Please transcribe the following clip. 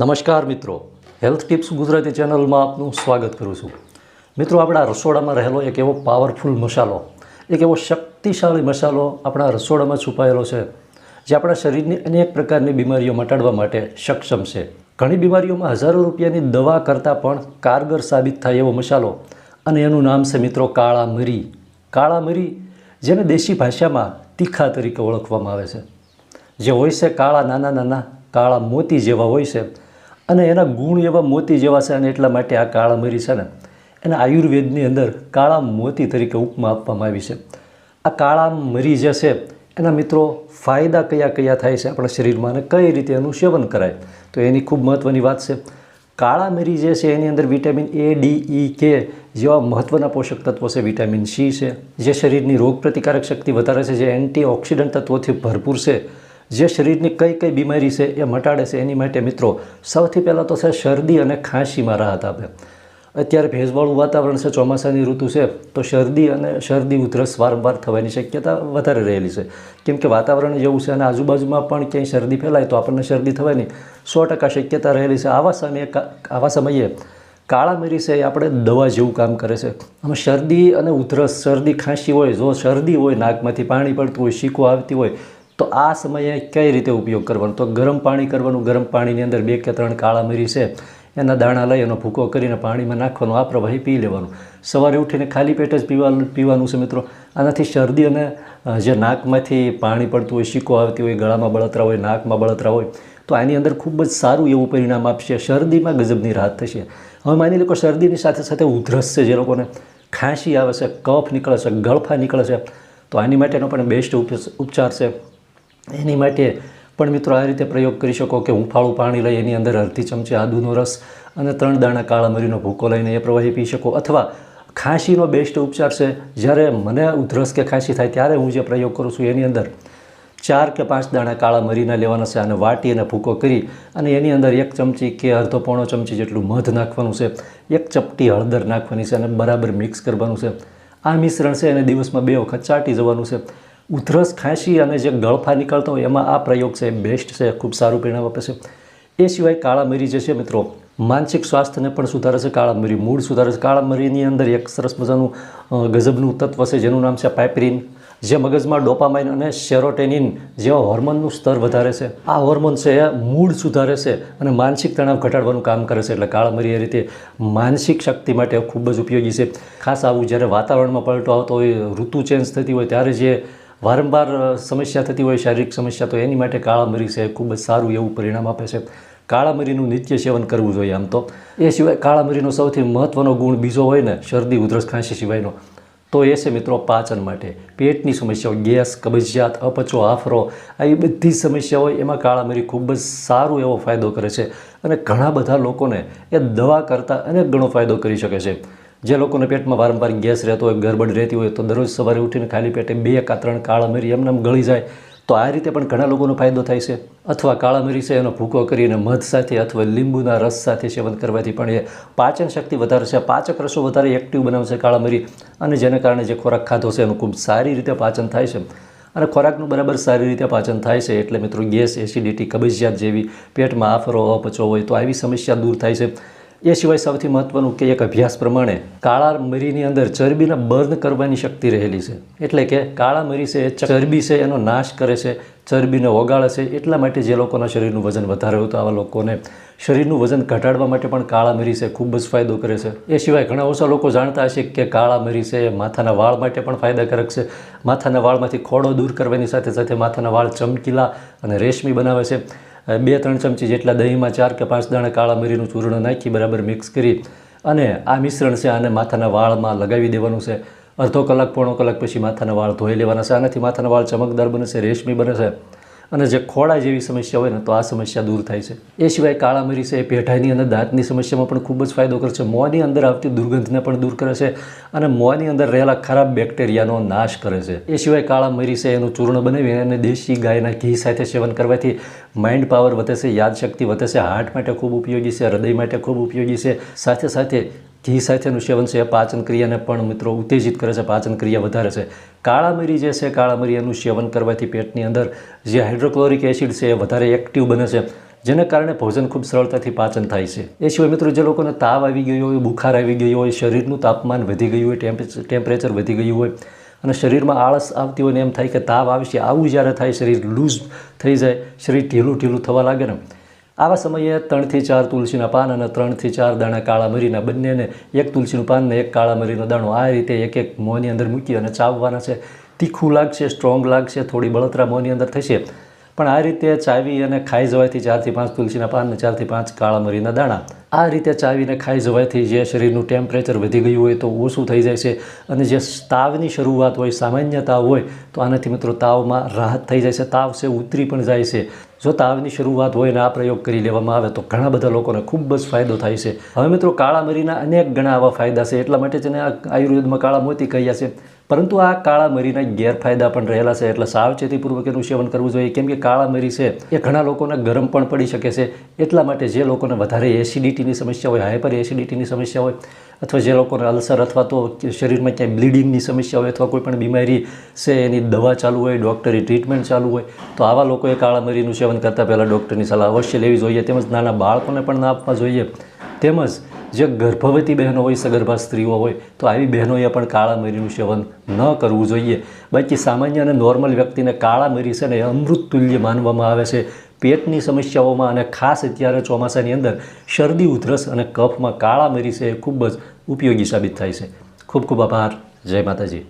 નમસ્કાર મિત્રો. Health tips Gujarati ચેનલમાં આપનું સ્વાગત કરું છું. મિત્રો, આપણા રસોડામાં રહેલો એક એવો પાવરફુલ મસાલો, એક એવો શક્તિશાળી મસાલો આપણા રસોડામાં છુપાયેલો છે, જે આપણા શરીરની અનેક પ્રકારની બીમારીઓ મટાડવા માટે સક્ષમ છે. ઘણી બીમારીઓમાં હજારો રૂપિયાની દવા કરતાં પણ કારગર સાબિત થાય એવો મસાલો અને એનું નામ છે મિત્રો કાળા મરી કાળા મરી જેને દેશી ભાષામાં તીખા તરીકે ઓળખવામાં આવે છે. જે હોય છે કાળા નાના નાના, કાળા મોતી જેવા હોય છે. અને એના ગુણ એવા મોતી જેવા છે અને એટલા માટે આ કાળા મરી છે ને, એને આયુર્વેદની અંદર કાળા મોતી તરીકે ઉપમા આપવામાં આવી છે. આ કાળા મરી જે છે, એના મિત્રો ફાયદા કયા કયા થાય છે આપણા શરીરમાં અને કઈ રીતે એનું સેવન કરાય? તો એની ખૂબ મહત્ત્વની વાત છે. કાળા મરી જે છે, એની અંદર વિટામિન એ, ડી, ઈ, કે જેવા મહત્ત્વના પોષક તત્વો છે, વિટામિન સી છે, જે શરીરની રોગ પ્રતિકારક શક્તિ વધારે છે, જે એન્ટીઓક્સિડન્ટ તત્વોથી ભરપૂર છે. જે શરીરની કઈ કઈ બીમારી છે એ મટાડે છે, એની માટે મિત્રો સૌથી પહેલાં તો છે શરદી અને ખાંસીમાં રાહત આપે. અત્યારે ભેજવાળું વાતાવરણ છે, ચોમાસાની ઋતુ છે, તો શરદી અને શરદી ઉધરસ વારંવાર થવાની શક્યતા વધારે રહેલી છે. કેમ કે વાતાવરણ જેવું છે અને આજુબાજુમાં પણ ક્યાંય શરદી ફેલાય તો આપણને શરદી થવાની સો ટકા શક્યતા રહેલી છે. આવા સમયે આવા સમયે કાળા મરી છે એ આપણે દવા જેવું કામ કરે છે. આમાં શરદી અને ઉધરસ, શરદી, ખાંસી હોય, જો શરદી હોય, નાકમાંથી પાણી પડતું હોય શીકો આવતી હોય તો આ સમયે કઈ રીતે ઉપયોગ કરવાનો? તો ગરમ પાણી કરવાનું. ગરમ પાણીની અંદર બે કે ત્રણ કાળા મરી છે, એના દાણા લઈ એનો ભૂકો કરીને પાણીમાં નાખવાનો, આ પ્રવાહી પી લેવાનું. સવારે ઉઠીને ખાલી પેટે જ પીવાનું પીવાનું છે મિત્રો. આનાથી શરદી અને જે નાકમાંથી પાણી પડતું હોય, શીકો આવતી હોય, ગળામાં બળતરા હોય, નાકમાં બળતરા હોય, તો આની અંદર ખૂબ જ સારું એવું પરિણામ આપશે. શરદીમાં ગજબની રાહત થશે. હવે માની લો કે શરદીની સાથે સાથે ઉધરસ છે જે લોકોને ખાંસી આવે છે, કફ નીકળે છે, ગળફા નીકળે છે, તો આની માટેનો પણ બેસ્ટ ઉપચાર છે. એની માટે પણ મિત્રો આ રીતે પ્રયોગ કરી શકો કે હુંફાળું પાણી લઈ એની અંદર અડધી ચમચી આદુનો રસ અને ત્રણ દાણા કાળા મરીનો ભૂકો લઈને એ પ્રવાહી પી શકો. અથવા ખાંસીનો બેસ્ટ ઉપચાર છે, જ્યારે મને ઉધરસ કે ખાંસી થાય ત્યારે હું જે પ્રયોગ કરું છું એની અંદર ચાર કે પાંચ દાણા કાળા મરીના લેવાના છે અને વાટી અને ભૂકો કરી અને એની અંદર એક ચમચી કે અડધો પોણો ચમચી જેટલું મધ નાખવાનું છે, એક ચપટી હળદર નાખવાની છે અને બરાબર મિક્સ કરવાનું છે. આ મિશ્રણ છે, એને દિવસમાં બે વખત ચાટી જવાનું છે. ઉધરસ, ખાંસી અને જે ગળફા નીકળતા હોય એમાં આ પ્રયોગ છે, બેસ્ટ છે, ખૂબ સારું પરિણામ આપે છે. એ સિવાય કાળા મરી જે છે મિત્રો, માનસિક સ્વાસ્થ્યને પણ સુધારે છે. કાળા મરી મૂળ સુધારે છે. કાળા મરીની અંદર એક સરસ મજાનું ગજબનું તત્વ છે, જેનું નામ છે પાઇપરીન, જે મગજમાં ડોપામાઇન અને સેરોટેનિન જેવા હોર્મોનનું સ્તર વધારે છે. આ હોર્મોન છે એ મૂળ સુધારે છે અને માનસિક તણાવ ઘટાડવાનું કામ કરે છે. એટલે કાળા મરી એ રીતે માનસિક શક્તિ માટે ખૂબ જ ઉપયોગી છે. ખાસ આવું જ્યારે વાતાવરણમાં પલટો આવતો હોય, ઋતુ ચેન્જ થતી હોય, ત્યારે જે વારંવાર સમસ્યા થતી હોય, શારીરિક સમસ્યા, તો એની માટે કાળા મરી છે ખૂબ જ સારું એવું પરિણામ આપે છે. કાળા મરીનું નિત્ય સેવન કરવું જોઈએ આમ તો. એ સિવાય કાળા મરીનો સૌથી મહત્ત્વનો ગુણ બીજો હોય ને, શરદી, ઉધરસ, ખાંસી સિવાયનો, તો એ છે મિત્રો પાચન માટે. પેટની સમસ્યાઓ, ગેસ, કબજિયાત, અપચો, આફરો આવી બધી સમસ્યા હોય, એમાં કાળા મરી ખૂબ જ સારો એવો ફાયદો કરે છે. અને ઘણા બધા લોકોને એ દવા કરતાં અનેક ગણો ફાયદો કરી શકે છે. જે લોકોને પેટમાં વારંવાર ગેસ રહેતો હોય, ગરબડ રહેતી હોય, તો દરરોજ સવારે ઉઠીને ખાલી પેટે બે કા ત્રણ કાળા મરી એમને ગળી જાય. તો આ રીતે પણ ઘણા લોકોનો ફાયદો થાય છે. અથવા કાળા મરી છે, એનો ભૂકો કરીને મધ સાથે અથવા લીંબુના રસ સાથે સેવન કરવાથી પણ એ પાચન શક્તિ વધારે છે. પાચક રસો વધારે એક્ટિવ બનાવશે કાળા મરી અને જેને કારણે જે ખોરાક ખાધો છે, એનું ખૂબ સારી રીતે પાચન થાય છે. અને ખોરાકનું બરાબર સારી રીતે પાચન થાય છે. એટલે મિત્રો, ગેસ એસિડિટી કબજિયાત જેવી પેટમાં આફરો, અપચો હોય તો આવી સમસ્યા દૂર થાય છે. એ સિવાય સૌથી મહત્ત્વનું કે એક અભ્યાસ પ્રમાણે કાળા મરીની અંદર ચરબીને બર્ન કરવાની શક્તિ રહેલી છે. એટલે કે કાળા મરી છે એ ચરબી છે, એનો નાશ કરે છે, ચરબીને ઓગાળે છે, એટલા માટે જે લોકોના શરીરનું વજન વધારે હોય આવા લોકોને શરીરનું વજન ઘટાડવા માટે પણ કાળા મરી છે ખૂબ જ ફાયદો કરે છે. એ સિવાય ઘણા ઓછા લોકો જાણતા હશે કે કાળા મરી છે એ માથાના વાળ માટે પણ ફાયદાકારક છે. માથાના વાળમાંથી ખોડો દૂર કરવાની સાથે સાથે માથાના વાળ ચમકીલા અને રેશમી બનાવે છે. બે ત્રણ ચમચી જેટલા દહીંમાં ચાર કે પાંચ દાણા કાળા મરીનું ચૂર્ણ નાખી બરાબર મિક્સ કરી અને આ મિશ્રણ છે આને માથાના વાળમાં લગાવી દેવાનું છે. અડધો કલાક, પોણો કલાક પછી માથાના વાળ ધોઈ લેવાના છે. આનાથી માથાના વાળ ચમકદાર બને છે રેશમી બને છે અને જે ખોડા જેવી સમસ્યા હોય ને, તો આ સમસ્યા દૂર થાય છે. એ સિવાય કાળા મરી છે, એ પેઢાની અંદર દાંતની સમસ્યામાં પણ ખૂબ જ ફાયદો કરે છે. મોંની અંદર આવતી દુર્ગંધને પણ દૂર કરે છે અને મોંની અંદર રહેલા ખરાબ બેક્ટેરિયાનો નાશ કરે છે. એ સિવાય કાળા મરી છે, એનું ચૂર્ણ બનાવી અને દેશી ગાયના ઘી સાથે સેવન કરવાથી માઇન્ડ પાવર વધે છે, યાદશક્તિ વધે છે હાર્ટ માટે ખૂબ ઉપયોગી છે, હૃદય માટે ખૂબ ઉપયોગી છે. સાથે સાથે ઘી સાથેનું સેવન છે, પાચન ક્રિયાને પણ મિત્રો ઉત્તેજિત કરે છે, પાચન ક્રિયા વધારે છે. કાળા મરી જે છે કાળા મરી એનું સેવન કરવાથી પેટની અંદર જે હાઇડ્રોક્લોરિક એસિડ છે એ વધારે એક્ટિવ બને છે, જેને કારણે ભોજન ખૂબ સરળતાથી પાચન થાય છે. એ સિવાય મિત્રો જે લોકોને તાવ આવી ગયો હોય, બુખાર આવી ગયો હોય, શરીરનું તાપમાન વધી ગયું હોય ટેમ્પરેચર વધી ગયું હોય અને શરીરમાં આળસ આવતી હોય ને એમ થાય કે તાવ આવશે, આવું જ્યારે થાય શરીર લૂઝ થઈ જાય, શરીર ઢીલું ઢીલું થવા લાગે ને આવા સમયે ત્રણથી ચાર તુલસીના પાન અને ત્રણથી ચાર દાણા કાળા મરીના બંનેને એક તુલસીનું પાન ને એક કાળા મરીનો દાણો. આ રીતે એક એક મોંની અંદર મૂકી અને ચાવવાના છે. તીખું લાગશે, સ્ટ્રોંગ લાગશે, થોડી બળતરા મોંની અંદર થશે. પણ આ રીતે ચાવી અને ખાઈ જવાથી ચારથી પાંચ તુલસીના પાન અને ચારથી પાંચ કાળા મરીના દાણા. આ રીતે ચાવીને ખાઈ જવાથી જે શરીરનું ટેમ્પરેચર વધી ગયું હોય તો ઓછું થઈ જાય છે. અને જે તાવની શરૂઆત હોય, સામાન્ય તાવ હોય, તો આનાથી મિત્રો તાવમાં રાહત થઈ જાય છે. તાવ છે ઉતરી પણ જાય છે. જો તાવની શરૂઆત હોય ને આ પ્રયોગ કરી લેવામાં આવે તો ઘણા બધા લોકોને ખૂબ જ ફાયદો થાય છે. હવે મિત્રો, કાળા મરીના અનેક ઘણા આવા ફાયદા છે, એટલા માટે જ આયુર્વેદમાં કાળા મોતી કહ્યા છે. પરંતુ આ કાળા મરીના ગેરફાયદા પણ રહેલા છે, એટલે સાવચેતીપૂર્વક એનું સેવન કરવું જોઈએ. કેમ કે કાળા મરી છે, એ ઘણા લોકોને ગરમ પણ પડી શકે છે, એટલા માટે જે લોકોને વધારે એસિડિટીની સમસ્યા હોય હાઈપર એસિડિટીની સમસ્યા હોય, અથવા જે લોકોને અલ્સર અથવા તો શરીરમાં ક્યાંય બ્લીડિંગની સમસ્યા હોય અથવા કોઈ પણ બીમારી છે, એની દવા ચાલુ હોય, ડૉક્ટરી ટ્રીટમેન્ટ ચાલુ હોય, તો આવા લોકોએ કાળા મરીનું સેવન કરતાં પહેલાં ડૉક્ટરની સલાહ અવશ્ય લેવી જોઈએ. તેમજ નાના બાળકોને પણ ના આપવા જોઈએ. તેમજ જે ગર્ભવતી બહેનો હોય, સગર્ભા સ્ત્રીઓ હોય, તો આવી બહેનોએ પણ કાળા મરીનું સેવન ન કરવું જોઈએ. બાકી સામાન્ય અને નોર્મલ વ્યક્તિને કાળા મરી છે ને અમૃત તુલ્ય માનવામાં આવે છે. પેટની સમસ્યાઓમાં અને ખાસ અત્યારે ચોમાસાની અંદર શરદી, ઉધરસ અને કફમાં કાળા મરી છે એ ખૂબ જ ઉપયોગી સાબિત થાય છે. ખૂબ ખૂબ આભાર. જય માતાજી.